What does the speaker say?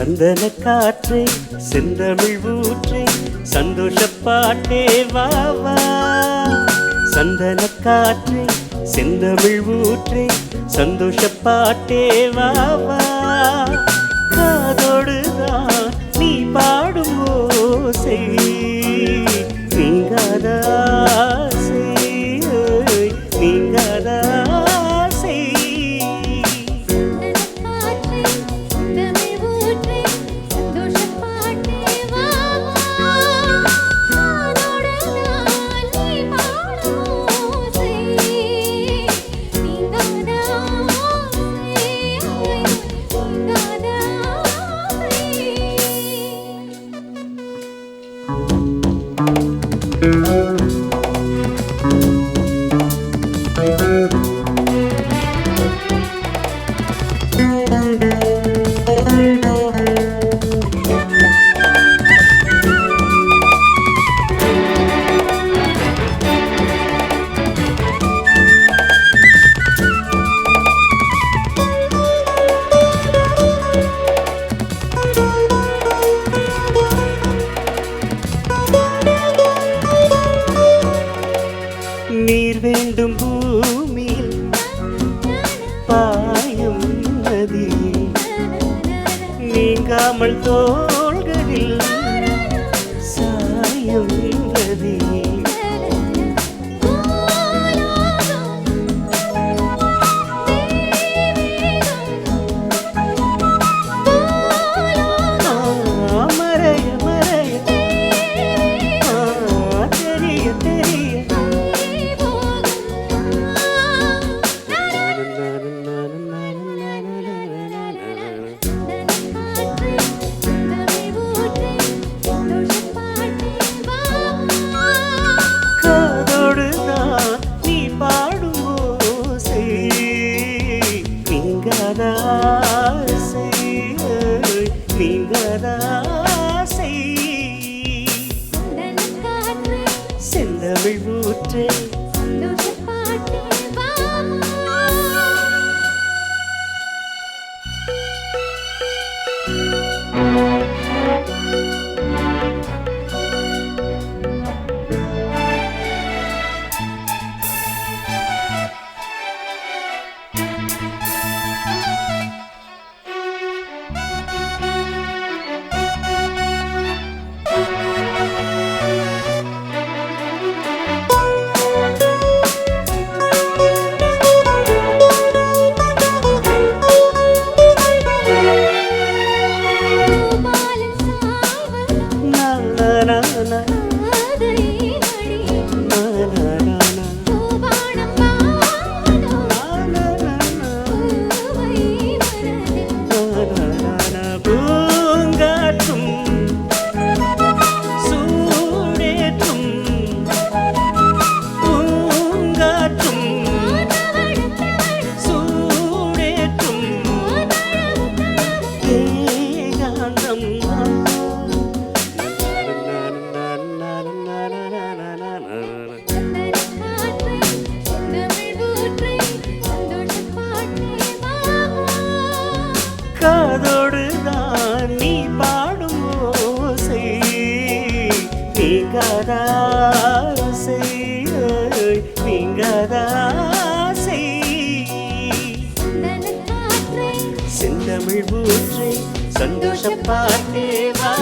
சந்தன காற்றே செந்தமிழ் ஊற்றே சந்தோஷ பாட்டே வா வா. சந்தன காற்றே செந்தமிழ் ஊற்றே சந்தோஷ பாட்டே வா வா. காதோடுதான் நீ பாடும் ஓசை. நீர் வேண்டும் பூமியில் பாயும் நதியில் நீங்காமல் தோள்களில் நீங்காத ஆசை நீங்காத ஆசை செந்தமிழ் ஊற்றே. நா நா Na na. நீங்கதா செய்ய நீங்கதா செந்தமிழ் ஊற்றை சந்தோஷப்பாட்டே வா.